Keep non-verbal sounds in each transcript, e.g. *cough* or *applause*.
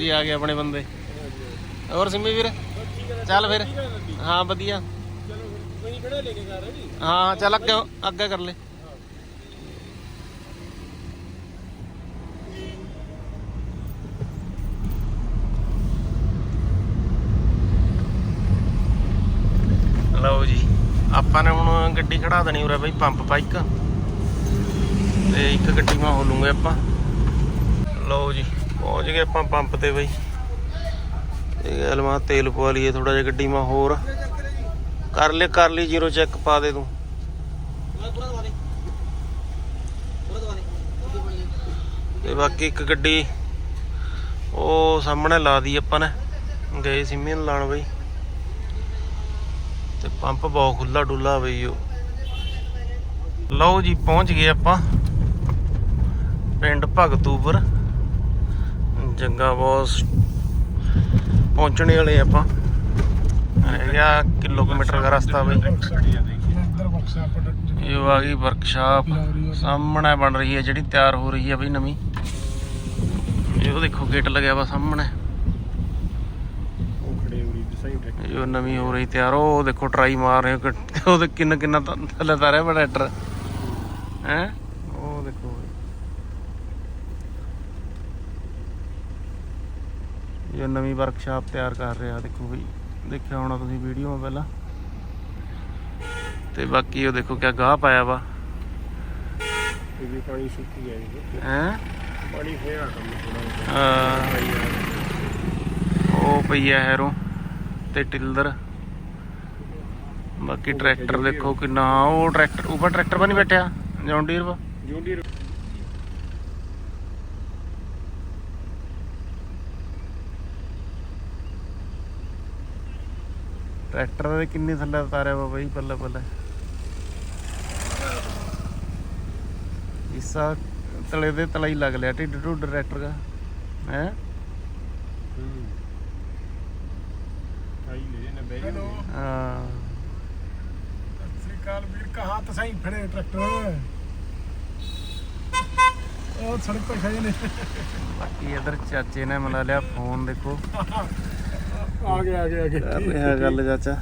ਜੀ, ਆ ਗਏ ਆਪਣੇ ਬੰਦੇ। ਹੋਰ ਸਿੰਮੀ ਵੀਰ? ਚੱਲ ਫਿਰ। ਹਾਂ, ਵਧੀਆ। ਹਾਂ, ਚੱਲ ਅੱਗੇ ਅੱਗੇ ਕਰ ਲੈ। ਲਓ ਜੀ, ਆਪਾਂ ਨੇ ਹੁਣ ਗੱਡੀ ਖੜਾ ਦੇਣੀ ਉਰੇ ਬਈ, ਪੰਪ ਪਾਈਕ। ਤੇ ਇੱਕ ਗੱਡੀ ਮਾ ਹੋ ਲੂੰਗੇ ਆਪਾਂ। ਲਓ ਜੀ। ਪਹੁੰਚ ਗਏ ਆਪਾਂ ਪੰਪ ਤੇ ਬਈ। ਇਹ ਗੱਲ ਮਾ ਤੇਲ ਪਵਾ ਲਈਏ ਥੋੜਾ ਜਿਹਾ ਗੱਡੀ ਮਾ ਹੋਰ ਕਰ ਲੈ, ਕਰ ਲਈ ਜੀਰੋ ਚੈੱਕ ਪਾ ਦੇ ਤੂੰ। ਤੇ ਬਾਕੀ ਇੱਕ ਗੱਡੀ ਉਹ ਸਾਹਮਣੇ ਲਾ ਦੀ ਆਪਾਂ ਨੇ। ਗਏ ਸਿੰਮੀ ਨੂੰ ਲਾਣ ਬਈ। ਤੇ ਪੰਪ ਬਹੁਤ ਖੁੱਲਾ ਡੁੱਲਾ ਬਈ ਉਹ। ਲਓ ਜੀ, ਪਹੁੰਚ ਗਏ ਆਪਾਂ। ਪਿੰਡ ਭਗਤੂਪੁਰ। ਜੰਗਾ ਬੌਸ ਪਹੁੰਚਣੇ ਵਾਲੇ ਆਪਾਂ। ਰਹਿ ਗਿਆ ਕਿਲੋਮੀਟਰ ਦਾ ਰਸਤਾ ਬਈ। ਇਹ ਆ ਗਈ ਵਰਕਸ਼ਾਪ ਸਾਹਮਣੇ ਬਣ ਰਹੀ ਹੈ ਜਿਹੜੀ ਤਿਆਰ ਹੋ ਰਹੀ ਹੈ ਬਈ ਨਵੀਂ। ਇਹ ਉਹ ਦੇਖੋ ਗੇਟ ਲੱਗਿਆ ਵਾ ਸਾਹਮਣੇ। ਉਹ ਨਵੀਂ ਹੋ ਰਹੀ ਤਿਆਰ। ਉਹ ਦੇਖੋ ਟਰਾਈ ਮਾਰ ਰਹੇ ਹੋ ਉਹਦੇ ਕਿੰਨਾ ਕਿੰਨਾ ਥੱਲੇ ਤਾਰਿਆ ਬੜਾ ਟਰੈਕਟਰ ਹੈ ਉਹ ਦੇਖੋ ਇਹ ਨਵੀਂ ਵਰਕਸ਼ਾਪ ਤਿਆਰ ਕਰ ਰਿਹਾ ਦੇਖੋ ਬਈ। ਦੇਖਿਆ ਹੋਣਾ ਤੁਸੀਂ ਵੀਡੀਓ ਪਹਿਲਾਂ। ਤੇ ਬਾਕੀ ਉਹ ਦੇਖੋ ਕਿਆ ਗਾਹ ਪਾਇਆ ਵਾ। ਇਹ ਵੀ ਪਾਣੀ ਸੁੱਕੀ ਗਿਆ ਜੀ। ਹੈ? ਪਾਣੀ ਹੋਇਆ ਕੰਮ ਥੋੜਾ ਉਹ ਪਈ ਹੈ ਹੈਰੋ ਤੇ ਟਿਲਦਰ ਬਾਕੀ ਟਰੈਕਟਰ ਦੇਖੋ ਕਿੰਨਾ ਉਹ ਟਰੈਕਟਰ ਉੱਪਰ ਟਰੈਕਟਰ ਪਾ ਨਹੀਂ ਬੈਠਿਆ? ਜੌਨ ਡੀਰ ਵਾ ਟਰੈਕਟਰ ਦੇ ਕਿੰਨੇ ਥੱਲੇ ਉਤਾਰਿਆ ਵਾ ਬਈ ਬੱਲੇ ਬੱਲੇ ਇਸਾ ਤਲੇ ਦੇ ਤਲਾ ਹੀ ਲੱਗ ਲਿਆ ਢਿੱਡ ਢੁੱਡ ਟਰੈਕਟਰ ਦਾ ਹੈ? ਹੈਲੋ ਹਾਂ। ਸ੍ਰੀ ਅਕਾਲ ਵੀਰ ਕਹਾਂ ਤਾਂ ਸਹੀ ਫੜੇ ਟਰੈਕਟਰ ਉਹ ਸੜਕ ਤੇ ਖੜੇ ਨੇ ਬਾਕੀ ਇਧਰ ਚਾਚੇ ਨੇ ਮਿਲਾ ਲਿਆ ਫੋਨ ਦੇਖੋ। *laughs* ਆ ਗਿਆ ਆ ਗਿਆ ਆ ਕਰ ਗਿਆ ਰਿਹਾ ਗੱਲ ਚਾਚਾ।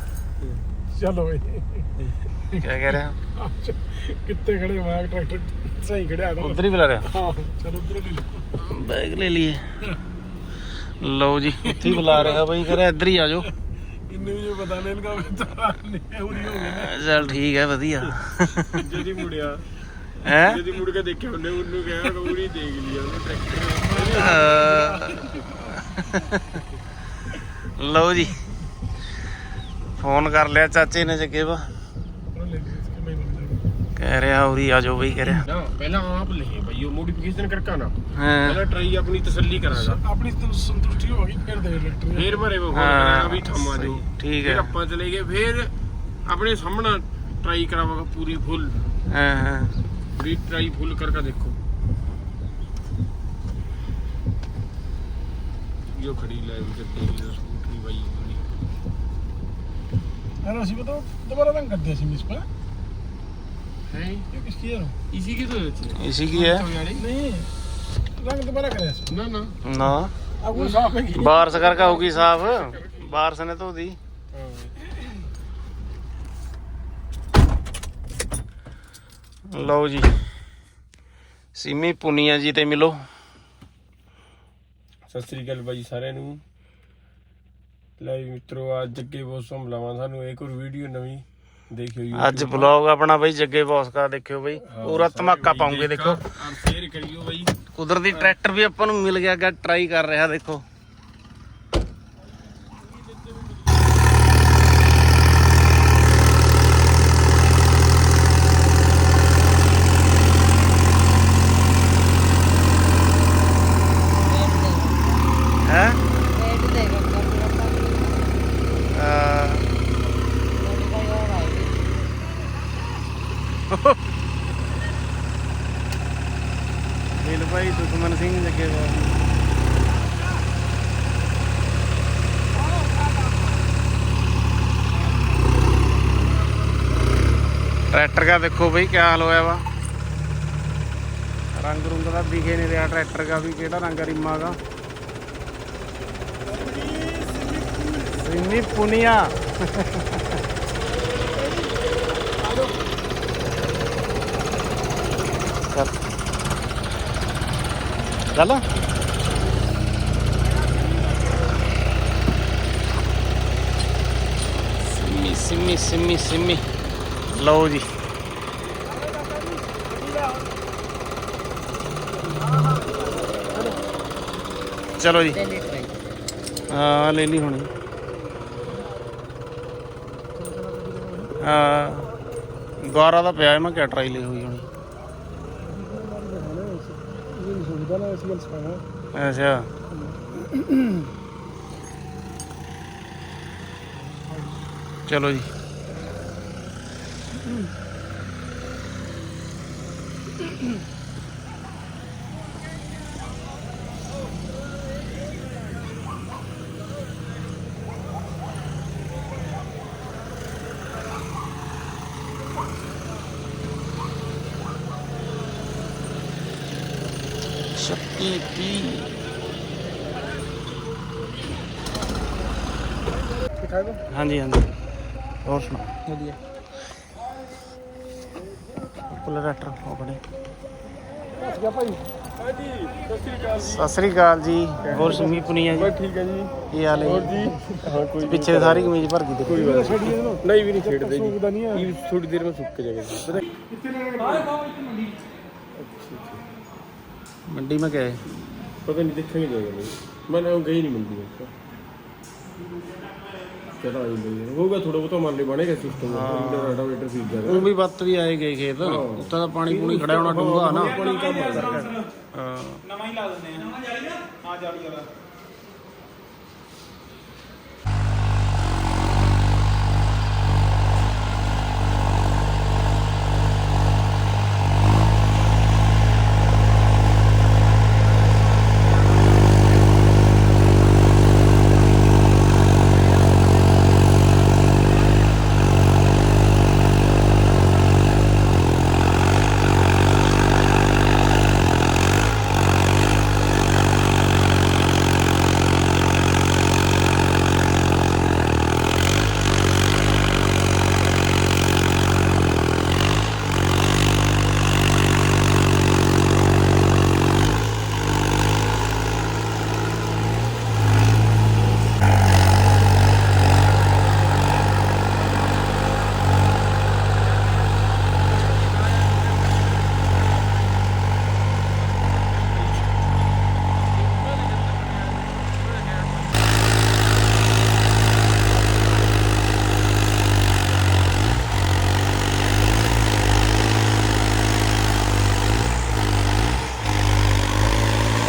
ਚਲੋ ਬਈ ਕੀ ਕਹਿ ਰਿਹਾ? ਕਿੱਥੇ ਖੜੇ ਮੈਂ ਟਰੈਕਟਰ ਸਹੀ ਖੜਿਆ ਨਾ ਉਧਰ ਹੀ ਬੁਲਾ ਰਿਹਾ। ਹਾਂ ਚਲੋ ਉਧਰ ਲੈ ਲਓ ਬੈਗ ਲੈ ਲਈਏ। ਲਓ ਜੀ ਉੱਥੇ ਹੀ ਬੁਲਾ ਰਿਹਾ ਬਈ ਕਰੇ ਇੱਧਰ ਹੀ ਆ ਜਾਓ। ਇੰਨੇ ਵੀ ਪਤਾ ਨਹੀਂ ਲਗਾ ਮੈਂ ਤਾਂ ਨਹੀਂ ਹੋਰੀ ਹੋ ਗਈ ਚਲ ਠੀਕ ਹੈ ਵਧੀਆ। ਜਦੀ ਮੁੜਿਆ। ਹੈ? ਜਦੀ ਮੁੜ ਕੇ ਦੇਖਿਆ ਉਹਨੇ ਉਹਨੂੰ ਕਿਹਾ ਕਬੂਰੀ ਦੇਖ ਲਿਆ ਉਹਨੇ ਟਰੈਕਟਰ। ਲਓ ਜੀ। ਫੋਨ ਕਰ ਲਿਆ ਚਾਚੇ ਨੇ ਜੱਗੇ ਵਾ ਕਹਿ ਰਿਹਾ ਉਰੀ ਆ ਜਾਓ ਬਈ ਕਹਿ ਰਿਹਾ। ਨਾ ਪਹਿਲਾਂ ਆਪ ਲਈਏ ਭਾਈ ਉਹ ਮੋਡੀਫਿਕੇਸ਼ਨ ਕਰਕਾ ਨਾ। ਹਾਂ। ਪਹਿਲਾਂ ਟਰਾਈ ਆਪਣੀ ਤਸੱਲੀ ਕਰਾਂਗਾ। ਆਪਣੀ ਸੰਤੁਸ਼ਟੀ ਹੋ ਗਈ ਫਿਰ ਦੇ ਟਰੈਕਟਰ ਫੇਰ ਭਰੇ ਉਹ ਹਾਂ, ਕਰਾਂਗਾ ਵੀ ਥੰਮਾ ਜੋ ਠੀਕ ਫਿਰ ਹੈ। ਆਪਾਂ ਚਲੇ ਗਏ ਫੇਰ ਆਪਣੇ ਸਾਹਮਣਾ ਟਰਾਈ ਕਰਾਵਾਂਗਾ ਪੂਰੀ ਫੁੱਲ ਹਾਂ ਹਾਂ। ਵੀ ਟਰਾਈ ਫੁੱਲ ਕਰਕੇ ਦੇਖੋ। ਜੋ ਖੜੀ ਲੈ ਵੀ नहीं रंग दोबारा करे इस ना ना ਨਾ पर अब वो साफ है कि ਬਾਰਸ ਕਰਕੇ ਹੋਊਗੀ ਸਾਫ ਬਾਰਸ ਨੇ ਧੋਦੀ ਲਓ ਜੀ ਸਿਮੀ ਪੁਨੀਆ ਜੀ ਤੇ ਮਿਲੋ ਸਤਿ ਸ੍ਰੀ ਅਕਾਲ ਬਾਈ ਸਾਰਿਆਂ ਨੂੰ ਲੈ ਮਿੱਤਰੋ ਅੱਜ ਜੱਗੇ ਬੋਸੋਂ ਬੁਲਾਵਾਂ ਸਾਨੂੰ। ਇੱਕ ਹੋਰ ਵੀਡੀਓ ਨਵੀਂ ਦੇਖਿਓ ਜੀ ਅੱਜ ਵਲੌਗ ਆਪਣਾ ਬਈ ਜੱਗੇ ਬੌਸ ਦਾ ਦੇਖਿਓ ਬਈ। ਪੂਰਾ ਧਮਾਕਾ ਪਾਉਂਗੇ ਦੇਖੋ। ਸ਼ੇਅਰ ਕਰਿਓ ਬਾਈ। ਕੁਦਰਤੀ ਟਰੈਕਟਰ ਵੀ ਆਪਾਂ ਨੂੰ ਮਿਲ ਗਿਆ ਗਾ ਟਰਾਈ ਕਰ ਰਿਹਾ ਦੇਖੋ ਹੈ ਰੇਟ ਦੇ ਗੱਗਾ ਪੂਰਾ ਰੋਟੀ ਦਾ ਹੋਰ ਆਏਗੀ ਦਿਲ ਭਾਈ ਸੁਖਮਨ ਸਿੰਘ ਜੱਗੇ ਬੌਸ ਟਰੈਕਟਰ ਦਾ ਦੇਖੋ ਬਈ ਕਿਆ ਹਾਲ ਹੋਇਆ ਵਾ ਰੰਗ ਰੁੰਗ ਦਾ ਦਿਖੇ ਨਹੀਂ ਰਿਹਾ ਟਰੈਕਟਰ ਦਾ ਵੀ ਕਿਹੜਾ ਰੰਗ ਆ ਰਿਮਾ ਦਾ ਸਿੰਮੀ ਪੁਨੀਆ ਚੱਲ ਸਿੰਮੀ ਸਿੰਮੀ ਸਿੰਮੀ ਸਿੰਮੀ ਲਓ ਜੀ ਚਲੋ ਜੀ ਹਾਂ ਲੈ ਲਈ ਹੁਣੀ ਹਾਂ ਗਾਰਾ ਦਾ ਪਿਆ ਮੈਂ ਕਿਆ ਟਰਾਈ ਲਈ ਹੋਈ ਹੁਣੀ ਇਹ ਗੱਲ ਸਿਖਾਣਾ ਅੱਛਾ। ਚਲੋ ਜੀ। ਸ਼ਕਤੀ ਦਿਖਾਓ ਹਾਂਜੀ ਹਾਂਜੀ। ਹੋਰ ਸੁਣਾ ਵਧੀਆ। ਪੁੱਲ ਰੈਕਟਰ ਆਪਣੇ। ਬਸ ਗਿਆ ਭਾਈ। ਹਾਂਜੀ ਸਤਿ ਸ੍ਰੀ ਅਕਾਲ ਜੀ। ਹੋਰ ਸਿੰਮੀ ਪੁਨੀਆ ਜੀ? ਬਸ ਠੀਕ ਹੈ ਜੀ। ਕੀ ਹਾਲ ਹੈ? ਹੋਰ ਜੀ? ਹਾਂ ਕੋਈ ਪਿੱਛੇ ਸਾਰੀ ਕਮੀਜ਼ ਭਰ ਗਈ ਦੇਖੋ। ਕੋਈ ਬਾਤ ਛੱਡੀ ਇਹਨੂੰ ਨਹੀਂ ਵੀ ਨਹੀਂ ਛੇੜਦੇ ਜੀ। ਸੁੱਕਦਾ ਨਹੀਂ ਆ। ਇਹ ਥੋੜੀ ਦੇਰ ਵਿੱਚ ਸੁੱਕ ਜਾਏਗਾ ਜੀ ਮੰਡੀ ਮੈਂ ਗਏ। ਪਤਾ ਨਹੀਂ ਦੇਖਾਂਗੇ ਜਾਏਗਾ ਨਹੀਂ ਮੈਂ ਨਾ ਗਈ ਨਹੀਂ ਮੰਦੀ ਵਿੱਚ। ਚਲਾ ਆਈ ਬਈ ਹੋਊਗਾ ਥੋੜਾ ਬਹੁਤਾ ਮੰਨ ਲੈ ਬਣੇਗਾ ਸਿਸਟਮ ਦਾ ਰੈਡਾਵੇਟਰ ਫੀਡ ਕਰ ਉਹ ਵੀ ਬੱਤ ਵੀ ਆਏ ਗਏ ਖੇਤ। ਉੱਤੇ ਤਾਂ ਪਾਣੀ ਪੂਣੀ ਖੜਾ ਹੋਣਾ ਡੂੰਘਾ ਨਾ। ਪਾਣੀ ਕੰਮ ਆ। ਗਿਆ ਹਾਂ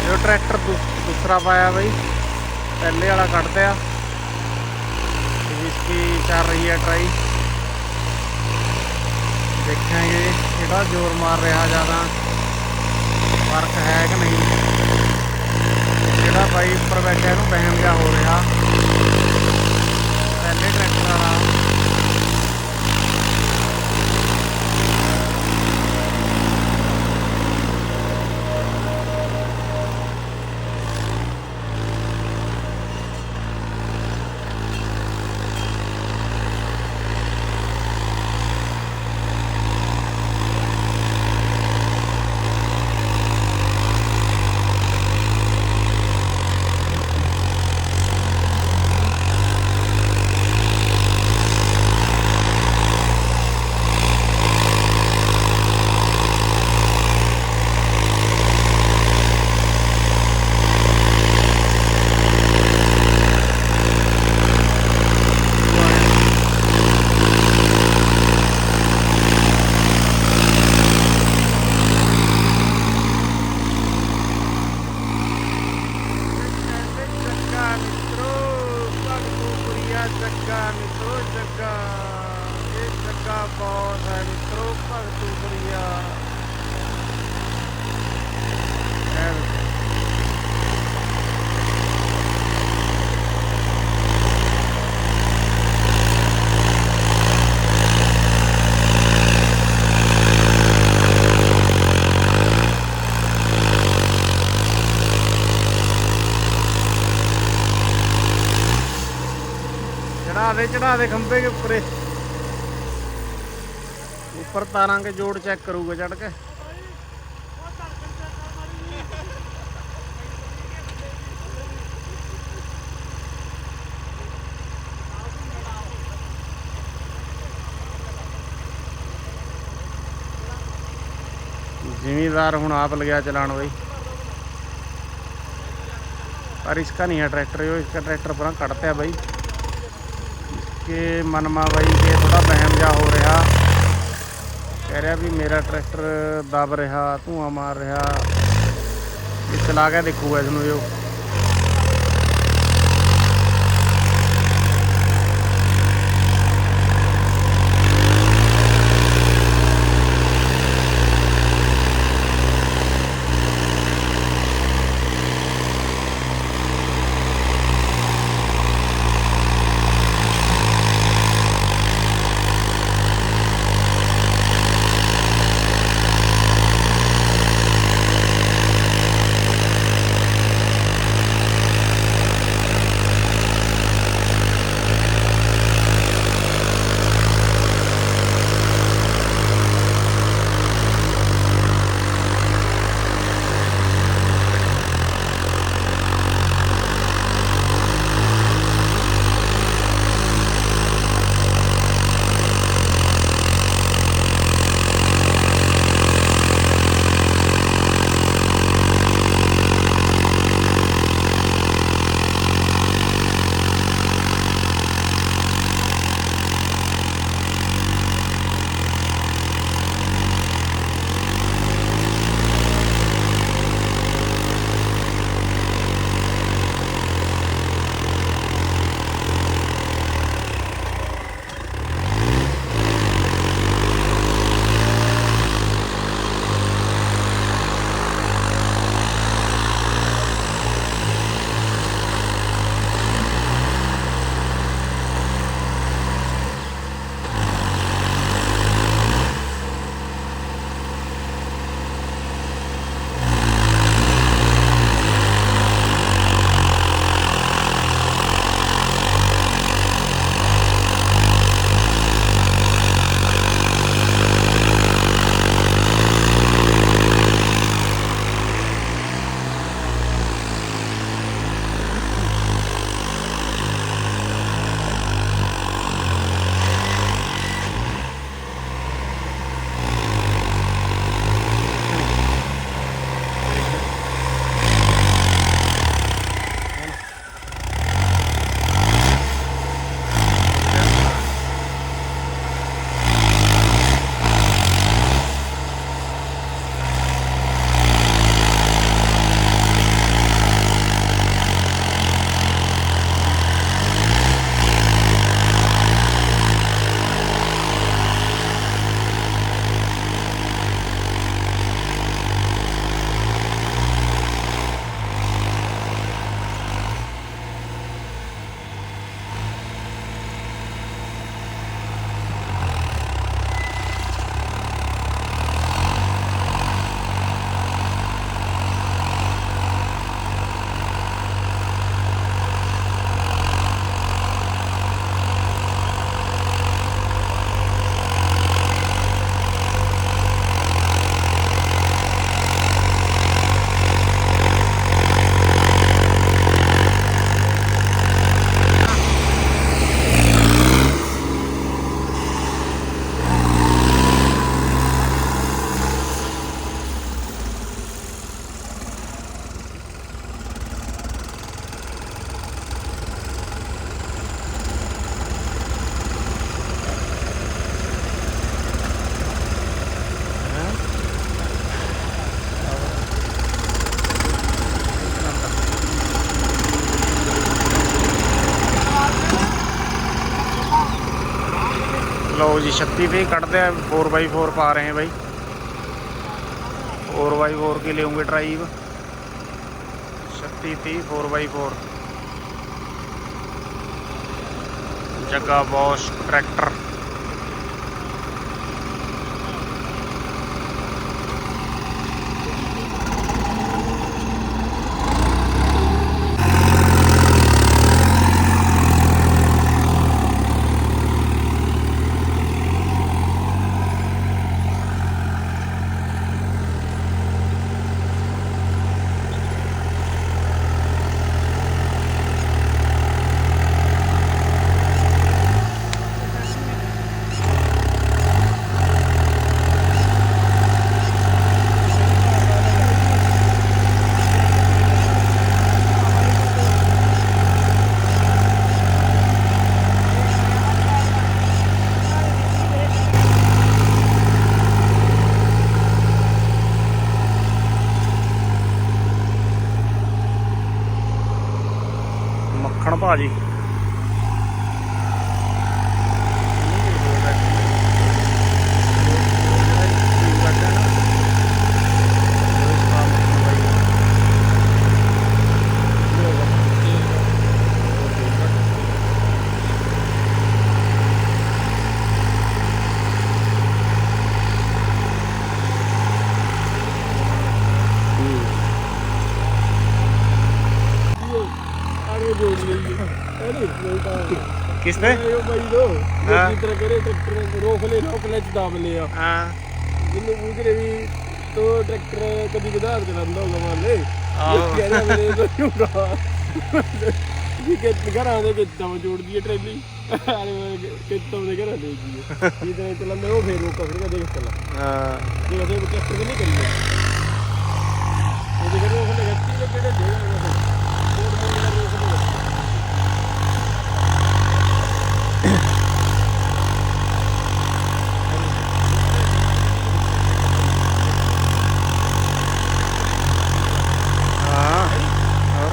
ਜੋ ਟਰੈਕਟਰ ਦੂ- ਦੂਸਰਾ ਪਾਇਆ ਬਈ। ਪਹਿਲੇ ਵਾਲਾ ਕੱਢਦੇ ਆ। ਇਸकी ਚੱਲ ਰਹੀ ਹੈ ਟਰਾਈ ਦੇਖਾਂਗੇ ਕਿਹੜਾ ਜ਼ੋਰ ਮਾਰ ਰਿਹਾ ਜ਼ਿਆਦਾ। ਫ਼ਰਕ ਹੈ ਕਿ ਨਹੀਂ? ਜਿਹੜਾ ਬਾਈ ਉੱਪਰ ਬੈਠਿਆ ਚੜਾ ਦੇ ਖੰਬੇ ਕੇ ਉੱਪਰੇ ਉੱਪਰ ਤਾਰਾਂ ਕੇ ਜੋੜ ਚੈੱਕ ਕਰੂਗਾ ਚੜ ਕੇ ਜ਼ਿਮੀਦਾਰ ਹੁਣ ਆਪ ਲਗਿਆ ਚਲਾਣ ਬਈ पर इसका नहीं है ट्रैक्टर जो इसका ट्रैक्टर पूरा कटता है ਕਰਕੇ ਮਨਮਾ ਬਾਈ ਕੇ ਥੋੜਾ ਬਹਿਮ ਜਾ ਹੋ ਰਿਹਾ। ਕਹਿ ਰਿਹਾ ਵੀ ਮੇਰਾ ਟਰੈਕਟਰ ਦਬ ਰਿਹਾ, ਧੂਆ ਮਾਰ ਰਿਹਾ। ਇਹ ਚਲਾ ਕੇ ਦੇਖੂਗਾ ਇਸ ਨੂੰ ਜੋ स्टीफिंग कटते हैं फोर बाई फोर पा रहे हैं भाई फोर बाई फोर के लिए होंगे ड्राइव शक्ति थी फोर बाई फोर जगह बॉश ट्रैक्टर ਲਓ ਜੀ ਆਗੇ ਜੋੜ ਲਈ ਅਰੇ ਨਹੀਂ ਤਾਂ ਕਿਸ ਨੇ? ਇਹ ਬਾਈ ਲੋ। ਹਾਂ। ਜਿਸ ਤਰ੍ਹਾਂ ਕਰੇ ਟਰੈਕਟਰ ਰੋਕ ਲੈ ਰੋਕ ਲੈ ਚ ਦਾਬ ਲਿਆ। ਹਾਂ। ਜਿੰਨੂੰ ਪੁੱਛ ਰਹੇ ਵੀ ਤੋ ਟਰੈਕਟਰ ਕਦੀ ਕਦਾਰ ਚਲਾਉਂਦਾ ਹੋਗਾ ਮੰਨ ਲੈ ਆਹੋ। ਇਹ ਕਹਿ ਰਿਹਾ ਮੇਰੇ ਤੋਂ ਝੂਠਾ ਵੀ ਕਿ ਘਰਾਂ ਦੇ ਵਿੱਚ ਤਾਂ ਜੋੜਦੀ ਹੈ ਟਰੈਲੀ। ਅਰੇ ਕਿਤੋਂ ਦੇ ਘਰਾਂ ਦੇ ਜੀ ਤਰ੍ਹਾਂ ਚਲਾਉਂਦਾ ਉਹ ਫੇਰ ਰੋਕਾ ਫਿਰ ਦੇਖ ਚੱਲਾ ਹਾਂ। ਇਹ ਅਦੇ ਟਰੈਕਟਰ ਕਿ ਨਹੀਂ ਕਰੀਏ ਉਹ ਕਿਹੜੇ ਦੇ ਉਹ ਕੋਡ ਮੋਡ ਦਾ ਰੋਕ ਦੇ ਹਾਂ ਹੋਰ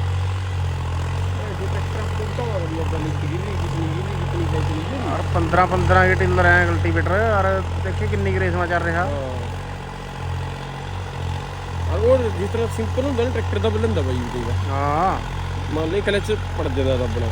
ਪੰਦਰਾਂ ਪੰਦਰਾਂ ਦਾ ਟਿਲਰ ਐ ਕਲਟੀਵੇਟਰ ਯਾਰ ਦੇਖੀ ਕਿੰਨੀ ਗਰੇਸਵਾ ਚੱਲ ਰਿਹਾ। ਹਾਂ। ਉਹ ਜਿਸ ਤਰ੍ਹਾਂ ਸਿੰਪਲ ਹੁੰਦਾ ਨਾ ਟਰੈਕਟਰ ਦਾ ਬਲੰਦਾ ਬਾਈ ਉਹਦੇ ਦਾ। ਹਾਂ। ਮੰਨ ਲਈ ਕਲਚ ਪੜ ਜਾਂਦਾ ਦੱਬਣਾ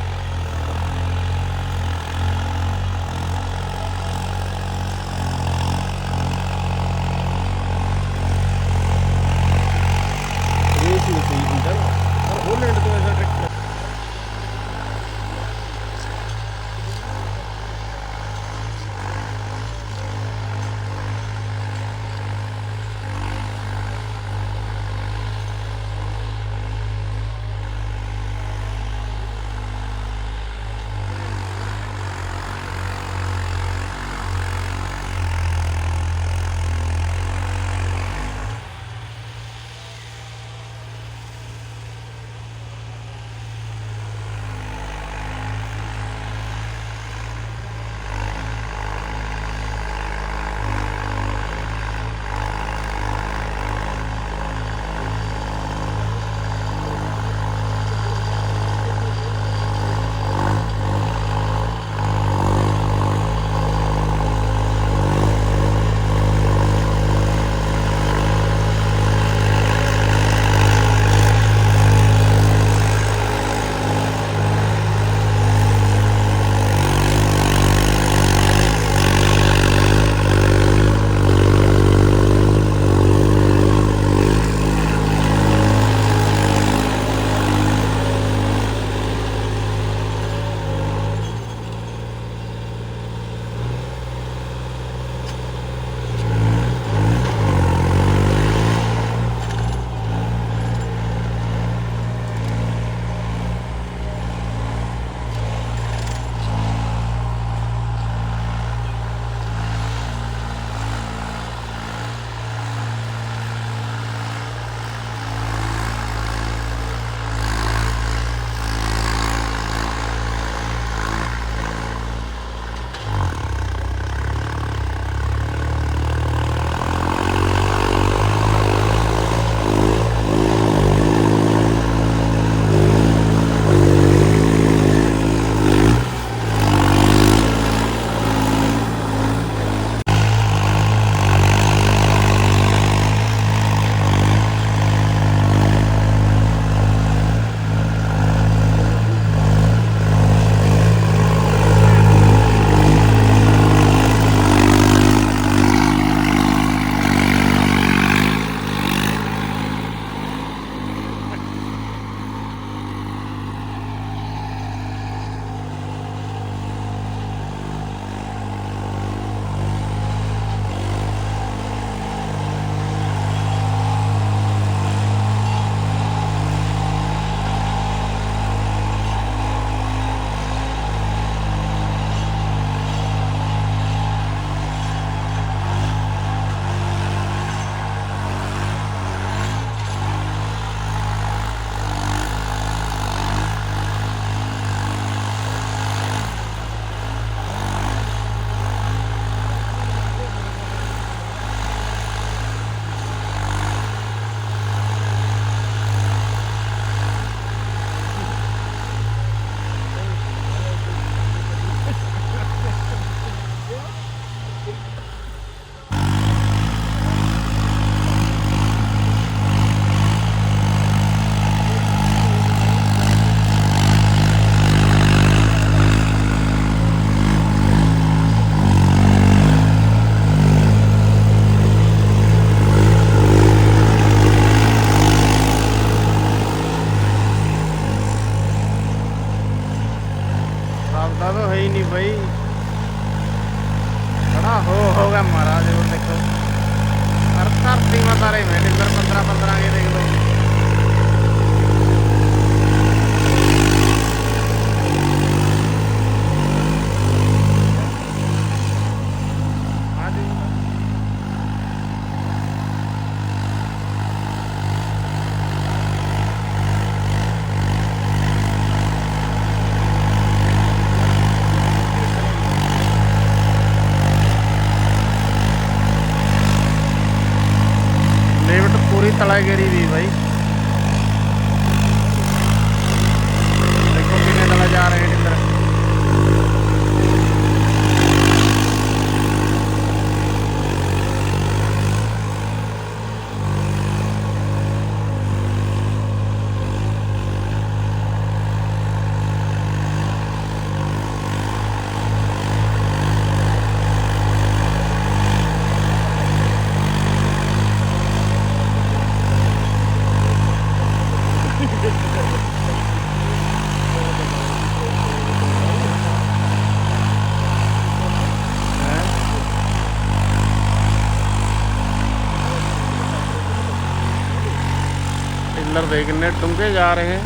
ਦੇ ਕਿੰਨੇ ਡੂੰਘੇ ਜਾ ਰਹੇ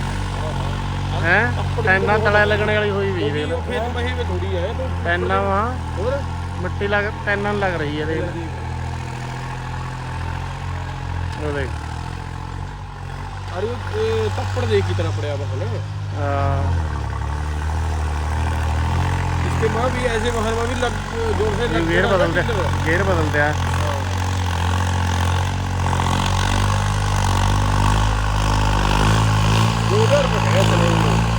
ਹੈ ਟੈਨਾਂ ਤਲੇ ਲੱਗਣੇ ਵਾਲੀ ਹੋਈ ਵੀ ਦੇਖ ਲਓ ਫਿਰ ਮਹੀ ਵਿੱਚ ਥੋੜੀ ਹੈ ਤੂੰ ਟੈਨਾਂ ਵਾ ਹੋਰ ਮਿੱਟੀ ਲੱਗ ਟੈਨਾਂ ਨੂੰ ਲੱਗ ਰਹੀ ਹੈ ਦੇਖ ਉਹ ਦੇਖ ਅਰੇ ਇਹ ਤੱਪੜ ਦੇਖ ਕੀ ਤਰ੍ਹਾਂ ਪੜਿਆ ਵਾ ਹਲੇ ਆ इसके माँ भी ऐसे वहाँ में भी लग जोर से लग ਗੇਅਰ रहा था ਬਦਲਦੇ टिल्लर। ਗੇਅਰ ਬਦਲਦੇ ਆ दो